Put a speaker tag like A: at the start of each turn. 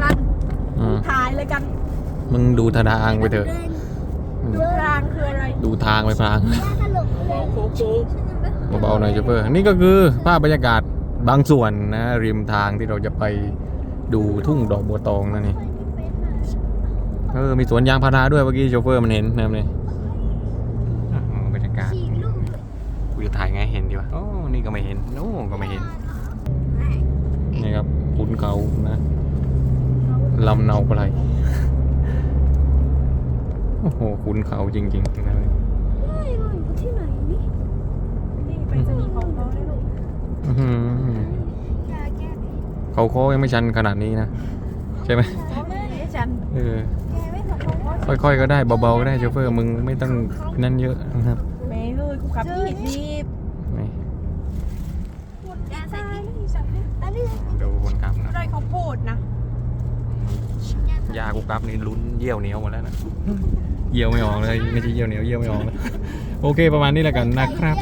A: กัน
B: อืม
A: ถ่ายเลยกัน
B: มึงดูทางไปเถอะอืม
A: ดูรางคืออะไร
B: ดูทางไปพลาง
C: ตลกเลย
A: โค้ง
B: เบาๆหน่อยเชฟเฟอร์นี่ก็คือภาพบรรยากาศบางส่วนนะ ริมทางที่เราจะไปดูทุ่งดอกบัวตองนั่นนี่เออมีสวนยางพาราด้วยเมื่อกี้โชเฟอร์มันเห็นนะครับนี่อะบรรยากาศ
C: สี่ลูก
B: กูจะถ่ายไงเห็นดีวะโอ้นี่ก็ไม่เห็นโน่ก็ไม่เห็นนี่ครับขุนเขานะ ลำเนาอะไรโอ้โหขุนเขาจริงๆนะ
C: เฮ้ยเราอยู่ที่ไหนนี่
A: นี่ไปจะมีของเขาเลยลูก
B: อื้อหือ
C: ยาแก้พิษ
B: เขาโค้งยังไม่ชันขนาดนี้นะ ใช่ไหม
A: เขาเลยไอ้จัน
B: เออ
C: แกไม่บอกเขาว่า
B: ค่อยๆก็ได้เบาๆก็ได้โชเฟอร์มึงไม่ต้องนั่นเยอะนะครับ
A: แม่เฮ้ยกูขับยี่สิบ
B: นี่
C: แกใส่นี่อันนี้
B: ดูคนขับนะ
A: ได้ข้าวโพดนะ
B: ยากูกรับนี่ลุ้นเยี่ยวเหนียวหมดแล้วนะเยี่ยวไม่ออกเลยไม่ใช่เยี่ยวเหนียวเยี่ยวไม่ออกเลยโอเค ประมาณนี้แล้วกันนะครับ